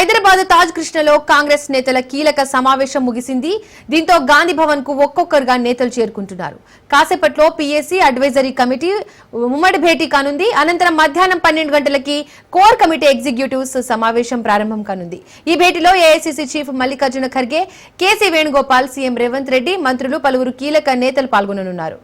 హైదరాబాద్ తాజ్ కృష్ణలో కాంగ్రెస్ నేతల కీలక సమావేశం ముగిసింది. దీంతో గాంధీ భవన్కు ఒక్కొక్కరుగా నేతలు చేరుకుంటున్నారు. కాసేపట్లో పీఏసీ అడ్వైజరీ కమిటీ ఉమ్మడి భేటీ కానుంది. అనంతరం మధ్యాహ్నం పన్నెండు గంటలకి కోర్ కమిటీ ఎగ్జిక్యూటివ్స్ సమావేశం ప్రారంభం కానుంది. ఈ భేటీలో AICC chief Mallikarjuna Kharge KC Venugopal CM Revanth Reddy మంత్రులు పలువురు కీలక నేతలు పాల్గొననున్నారు.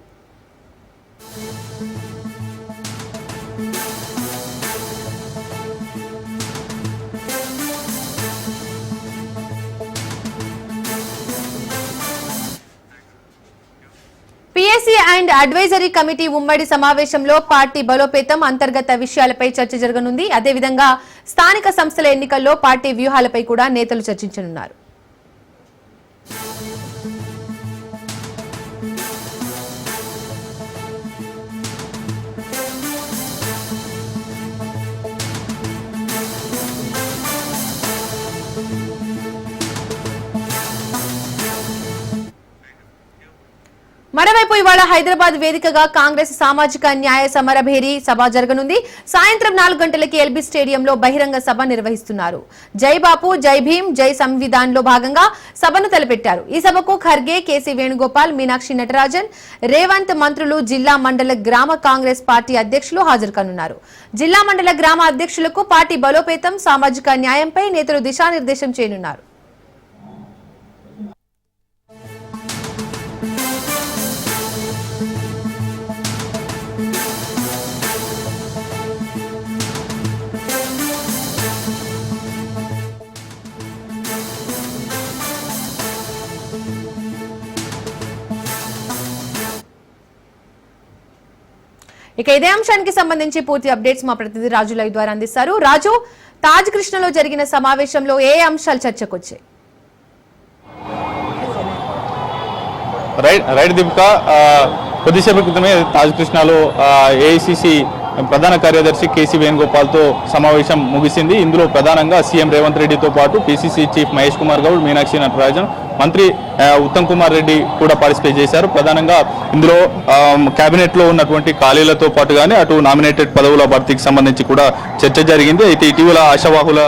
అండ్ అడ్వైజరీ కమిటీ ఉమ్మడి సమావేశంలో పార్టీ బలోపేతం అంతర్గత విషయాలపై చర్చ జరగనుంది. అదేవిధంగా స్థానిక సంస్థల ఎన్నికల్లో పార్టీ వ్యూహాలపై కూడా నేతలు చర్చించనున్నారు. మరోవైపు ఇవాళ హైదరాబాద్ వేదికగా కాంగ్రెస్ సామాజిక న్యాయ సమరభేరి సభ జరగనుంది. సాయంత్రం నాలుగు గంటలకి ఎల్బీ స్టేడియంలో బహిరంగ సభ నిర్వహిస్తున్నారు. జై బాపు జై భీమ్ జై సంవిధాన్లో భాగంగా సభను తలపెట్టారు. ఈ సభకు ఖర్గే కేసీ వేణుగోపాల్ మీనాక్షి నటరాజన్ రేవంత్ మంత్రులు జిల్లా మండల గ్రామ కాంగ్రెస్ పార్టీ అధ్యక్షులు హాజరు కానున్నారు. జిల్లా మండల గ్రామ అధ్యక్షులకు పార్టీ బలోపేతం సామాజిక న్యాయంపై నేతలు దిశానిర్దేశం చేయనున్నారు. ఇక ఇదే అంశానికి సంబంధించి పూర్తి అప్డేట్స్ మా ప్రతినిధి రాజు లైవ్ ద్వారా అందిస్తారు. రాజు తాజ్ కృష్ణలో జరిగిన సమావేశంలో ఏ అంశాలు చర్చకొచ్చాయి? రైట్ రైట్ దీపిక కొద్దిసేపు క్రితమే తాజ్ కృష్ణలో ఏఐసిసి ప్రధాన కార్యదర్శి కేసీ వేణుగోపాల్తో సమావేశం ముగిసింది. ఇందులో ప్రధానంగా సీఎం రేవంత్ రెడ్డితో పాటు పిసిసి చీఫ్ మహేష్ కుమార్ గౌడ్ మీనాక్షి నటరాజన్ మంత్రి ఉత్తమ్ కుమార్ రెడ్డి కూడా పార్టిసిపేట్ చేశారు. ప్రధానంగా ఇందులో క్యాబినెట్లో ఉన్నటువంటి ఖాళీలతో పాటుగానే అటు నామినేటెడ్ పదవుల భర్తీకి సంబంధించి కూడా చర్చ జరిగింది. అయితే ఇటీవల ఆశావాహుల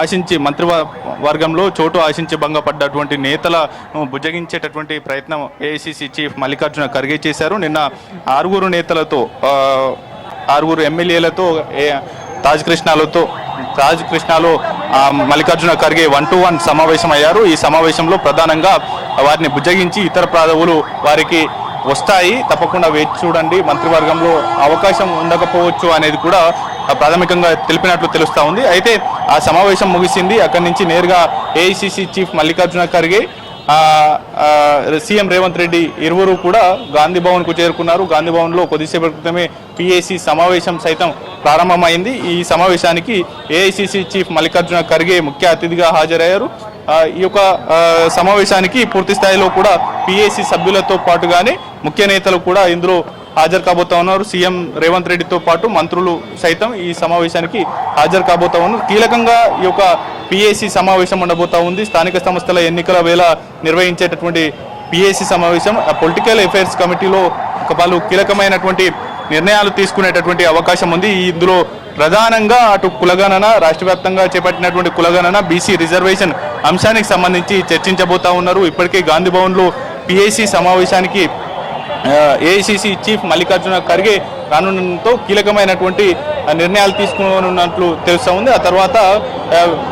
ఆశించి మంత్రి వర్గంలో చోటు ఆశించి భంగపడ్డటువంటి నేతలను బుజ్జగించేటటువంటి ప్రయత్నం ఏఐసిసి చీఫ్ మల్లికార్జున ఖర్గే చేశారు. నిన్న ఆరుగురు నేతలతో ఆరుగురు ఎమ్మెల్యేలతో తాజ్ కృష్ణాలతో Taj కృష్ణాలో Mallikarjuna Kharge one to one సమావేశం అయ్యారు ఈ సమావేశంలో ప్రధానంగా వారిని బుజ్జగించి ఇతర పదవులు వారికి వస్తాయి. తప్పకుండా వేచి చూడండి. మంత్రివర్గంలో అవకాశం ఉండకపోవచ్చు అనేది కూడా ప్రాథమికంగా తెలిపినట్లు తెలుస్తూ ఉంది. అయితే ఆ సమావేశం ముగిసింది. అక్కడి నుంచి నేరుగా AICC chief Mallikarjuna Kharge CM Revanth Reddy ఇరువురు కూడా గాంధీ భవన్కు చేరుకున్నారు. గాంధీ భవన్లో కొద్దిసేపటి క్రితమే పిఏసి సమావేశం సైతం ప్రారంభమైంది. ఈ సమావేశానికి ఏఐసిసి చీఫ్ మల్లికార్జున ఖర్గే ముఖ్య అతిథిగా హాజరయ్యారు. ఈ యొక్క సమావేశానికి పూర్తి స్థాయిలో కూడా పిఏసి సభ్యులతో పాటుగానే ముఖ్య నేతలు కూడా ఇందులో హాజరు కాబోతా ఉన్నారు. సీఎం రేవంత్ రెడ్డితో పాటు మంత్రులు సైతం ఈ సమావేశానికి హాజరు కాబోతా ఉన్నారు. కీలకంగా ఈ యొక్క పిఏసీ సమావేశం ఉండబోతా ఉంది. స్థానిక సంస్థల ఎన్నికల వేళ నిర్వహించేటటువంటి పిఏసీ సమావేశం పొలిటికల్ అఫైర్స్ కమిటీలో ఒక పలు కీలకమైనటువంటి నిర్ణయాలు తీసుకునేటటువంటి అవకాశం ఉంది. ఇందులో ప్రధానంగా అటు కులగణన రాష్ట్ర వ్యాప్తంగా చేపట్టినటువంటి కులగణన బీసీ రిజర్వేషన్ అంశానికి సంబంధించి చర్చించబోతా ఉన్నారు. ఇప్పటికే గాంధీ భవన్లో పిఏసి సమావేశానికి ఏఐసిసి చీఫ్ మల్లికార్జున ఖర్గే రానుండటంతో కీలకమైనటువంటి నిర్ణయాలు తీసుకోనున్నట్లు తెలుస్తూ ఉంది. ఆ తర్వాత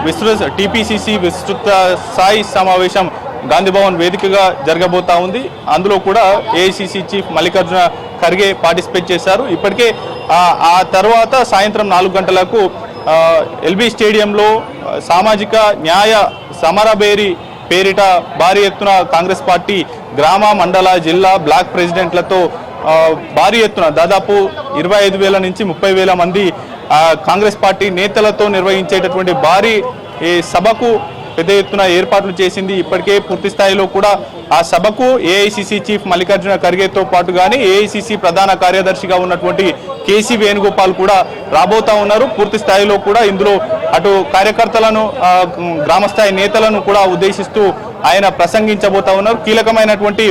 విస్తృత టీపీసీసీ విస్తృత స్థాయి సమావేశం గాంధీభవన్ వేదికగా జరగబోతా ఉంది. అందులో కూడా AICC chief Mallikarjuna Kharge participate చేశారు. ఇప్పటికే ఆ, తర్వాత సాయంత్రం నాలుగు గంటలకు ఎల్బీ స్టేడియంలో సామాజిక న్యాయ సమరబేరి పేరిట భారీ ఎత్తున కాంగ్రెస్ పార్టీ గ్రామ మండల జిల్లా బ్లాక్ ప్రెసిడెంట్లతో భారీ ఎత్తున దాదాపు ఇరవై ఐదు వేల నుంచి ముప్పై వేల మంది కాంగ్రెస్ పార్టీ నేతలతో నిర్వహించేటటువంటి భారీ ఈ సభకు పెద్ద ఎత్తున ఏర్పాట్లు చేసింది ఇప్పటికే పూర్తి స్థాయిలో కూడా. ఆ సభకు ఏఐసిసి చీఫ్ మల్లికార్జున ఖర్గేతో పాటుగానే ఏఐసిసి ప్రధాన కార్యదర్శిగా ఉన్నటువంటి కేసీ వేణుగోపాల్ కూడా రాబోతా ఉన్నారు. పూర్తి స్థాయిలో కూడా ఇందులో అటు కార్యకర్తలను గ్రామస్థాయి నేతలను కూడా ఉద్దేశిస్తూ ఆయన ప్రసంగించబోతా ఉన్నారు. కీలకమైనటువంటి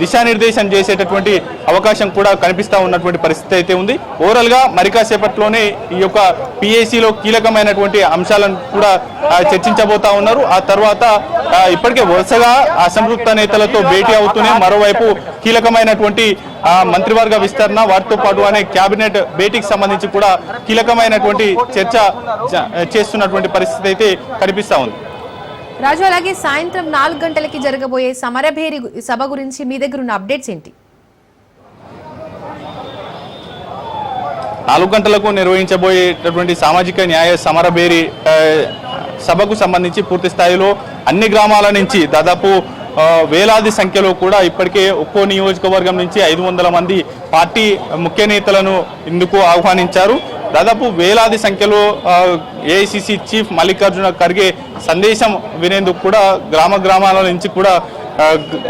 దిశానిర్దేశం చేసేటటువంటి అవకాశం కూడా కనిపిస్తా ఉన్నటువంటి పరిస్థితి అయితే ఉంది. ఓవరాల్గా మరికాసేపట్లోనే ఈ యొక్క పిఏసీలో కీలకమైనటువంటి అంశాలను కూడా చర్చించబోతా ఉన్నారు. ఆ తర్వాత ఇప్పటికే వరుసగా అసంతృప్త నేతలతో భేటీ అవుతూనే మరోవైపు కీలకమైనటువంటి మంత్రివర్గ విస్తరణ వాటితో పాటు అనే కేబినెట్ భేటీకి సంబంధించి కూడా కీలకమైనటువంటి చర్చ చేస్తున్నటువంటి పరిస్థితి అయితే కనిపిస్తూ ఉంది. రాజు అలాగే సాయంత్రం నాలుగు గంటలకి జరగబోయే సమరభేరి సభ గురించి మీ దగ్గర ఉన్న అప్డేట్స్ ఏంటి? నాలుగు గంటలకు నిర్వహించబోయేటటువంటి సామాజిక న్యాయ సమరభేరి సభకు సంబంధించి పూర్తి స్థాయిలో అన్ని గ్రామాల నుంచి దాదాపు వేలాది సంఖ్యలో కూడా ఇప్పటికే ఒక్కో నియోజకవర్గం నుంచి ఐదు వందల మంది పార్టీ ముఖ్య నేతలను ఇందుకు ఆహ్వానించారు. దాదాపు వేలాది సంఖ్యలో ఏఐసిసి చీఫ్ మల్లికార్జున ఖర్గే సందేశం వినేందుకు కూడా గ్రామ గ్రామాల నుంచి కూడా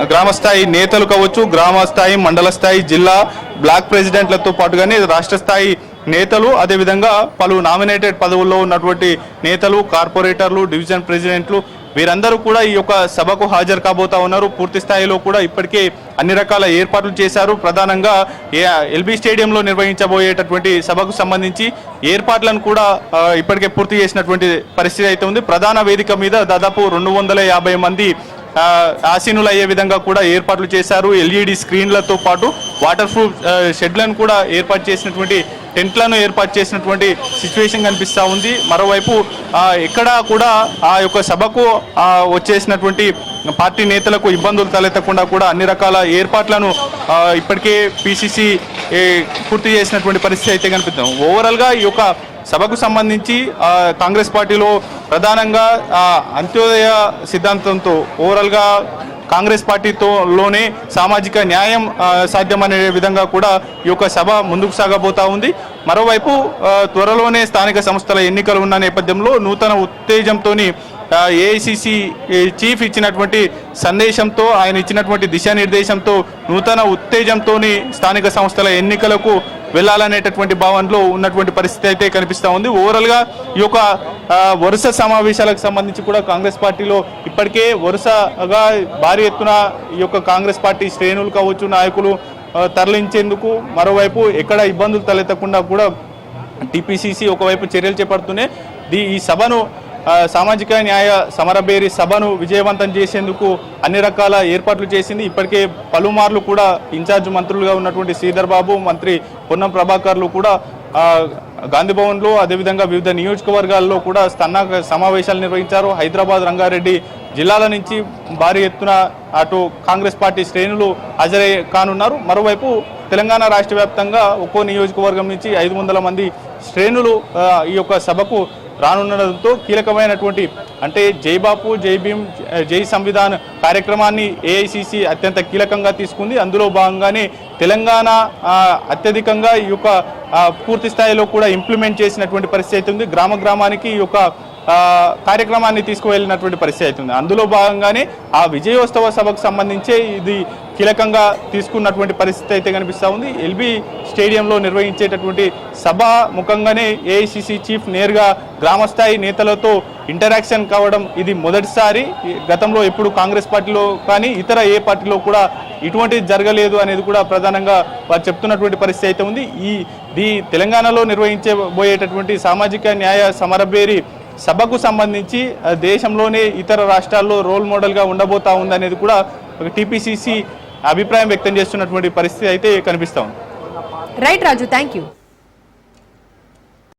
గ్రామస్థాయి గ్రామ స్థాయి నేతలు కావచ్చు గ్రామ స్థాయి మండల స్థాయి జిల్లా బ్లాక్ ప్రెసిడెంట్లతో పాటుగానే రాష్ట్ర స్థాయి నేతలు అదేవిధంగా పలు నామినేటెడ్ పదవుల్లో ఉన్నటువంటి నేతలు కార్పొరేటర్లు డివిజన్ ప్రెసిడెంట్లు వీరందరూ కూడా ఈ యొక్క సభకు హాజరు కాబోతా ఉన్నారు. పూర్తి స్థాయిలో కూడా ఇప్పటికే అన్ని రకాల ఏర్పాట్లు చేశారు. ప్రధానంగా ఏ- ఎల్బీ స్టేడియంలో నిర్వహించబోయేటటువంటి సభకు సంబంధించి ఏర్పాట్లను కూడా ఇప్పటికే పూర్తి చేసినటువంటి పరిస్థితి అయితే ఉంది. ప్రధాన వేదిక మీద దాదాపు రెండు వందల యాభై మంది ఆసీనులు అయ్యే విధంగా కూడా ఏర్పాట్లు చేశారు. ఎల్ఈడి స్క్రీన్లతో పాటు వాటర్ ప్రూఫ్ షెడ్లను కూడా ఏర్పాటు చేసినటువంటి టెంట్లను ఏర్పాటు చేసినటువంటి సిచ్యువేషన్ కనిపిస్తూ ఉంది. మరోవైపు ఎక్కడా కూడా ఆ యొక్క సభకు వచ్చేసినటువంటి పార్టీ నేతలకు ఇబ్బందులు తలెత్తకుండా కూడా అన్ని రకాల ఏర్పాట్లను ఇప్పటికే పిసిసి పూర్తి చేసినటువంటి పరిస్థితి అయితే కనిపిస్తుంది ఓవరాల్గా ఈ యొక్క సభకు సంబంధించి కాంగ్రెస్ పార్టీలో ప్రధానంగా అంత్యోదయ సిద్ధాంతంతో ఓవరాల్గా కాంగ్రెస్ పార్టీతో లోనే సామాజిక న్యాయం సాధ్యమనే విధంగా కూడా ఈ యొక్క సభ ముందుకు సాగబోతా ఉంది. మరోవైపు త్వరలోనే స్థానిక సంస్థల ఎన్నికలు ఉన్న నేపథ్యంలో నూతన ఉత్తేజంతోని ఏఐసిసి చీఫ్ ఇచ్చినటువంటి సందేశంతో ఆయన ఇచ్చినటువంటి దిశానిర్దేశంతో నూతన ఉత్తేజంతో స్థానిక సంస్థల ఎన్నికలకు వెళ్ళాలనేటటువంటి భావనలో ఉన్నటువంటి పరిస్థితి అయితే కనిపిస్తూ ఉంది. ఓవరాల్గా ఈ యొక్క వరుస సమావేశాలకు సంబంధించి కూడా కాంగ్రెస్ పార్టీలో ఇప్పటికే వరుసగా భారీ ఎత్తున ఈ యొక్క కాంగ్రెస్ పార్టీ శ్రేణులు కావచ్చు నాయకులు తరలించేందుకు మరోవైపు ఎక్కడ ఇబ్బందులు తలెత్తకుండా కూడా టిపిసిసి ఒకవైపు చర్యలు చేపడుతూనే దీ ఈ సభను సామాజిక న్యాయ సమరబేరి సభను విజయవంతం చేసేందుకు అన్ని రకాల ఏర్పాట్లు చేసింది. ఇప్పటికే పలుమార్లు కూడా ఇన్ఛార్జ్ మంత్రులుగా ఉన్నటువంటి శ్రీధర్ బాబు మంత్రి పొన్నం ప్రభాకర్లు కూడా గాంధీ భవన్లో అదేవిధంగా వివిధ నియోజకవర్గాల్లో కూడా స్థానిక సమావేశాలు నిర్వహించారు. హైదరాబాద్ రంగారెడ్డి జిల్లాల నుంచి భారీ ఎత్తున అటు కాంగ్రెస్ పార్టీ శ్రేణులు హాజరై కానున్నారు. మరోవైపు తెలంగాణ రాష్ట్ర వ్యాప్తంగా ఒక్కో నియోజకవర్గం నుంచి ఐదు వందల మంది శ్రేణులు ఈ యొక్క సభకు రానుండడంతో కీలకమైనటువంటి అంటే జై బాపు జై భీమ్ జై సంవిధాన్ కార్యక్రమాన్ని ఏఐసిసి అత్యంత కీలకంగా తీసుకుంది. అందులో భాగంగానే తెలంగాణ అత్యధికంగా ఈ యొక్క పూర్తి స్థాయిలో కూడా ఇంప్లిమెంట్ చేసినటువంటి పరిస్థితి అయితే ఉంది. గ్రామ గ్రామానికి ఈ యొక్క కార్యక్రమాన్ని తీసుకువెళ్ళినటువంటి పరిస్థితి అవుతుంది. అందులో భాగంగానే ఆ విజయోత్సవ సభకు సంబంధించే ఇది కీలకంగా తీసుకున్నటువంటి పరిస్థితి అయితే కనిపిస్తూ ఉంది. ఎల్బీ స్టేడియంలో నిర్వహించేటటువంటి సభ ముఖంగానే ఏఐసిసి చీఫ్ నేరుగా గ్రామస్థాయి నేతలతో ఇంటరాక్షన్ కావడం ఇది మొదటిసారి. గతంలో ఎప్పుడు కాంగ్రెస్ పార్టీలో కానీ ఇతర ఏ పార్టీలో కూడా ఇటువంటిది జరగలేదు అనేది కూడా ప్రధానంగా వారు చెప్తున్నటువంటి పరిస్థితి అయితే ఉంది. ఈ దీ తెలంగాణలో నిర్వహించబోయేటటువంటి సామాజిక న్యాయ సమరబేరి సభకు సంబంధించి దేశంలోనే ఇతర రాష్ట్రాల్లో రోల్ మోడల్గా ఉండబోతా ఉందనేది కూడా టీపీసీసీ అభిప్రాయం వ్యక్తం చేస్తున్నటువంటి పరిస్థితి అయితే కనిపిస్తా ఉంది. Right Raju thank you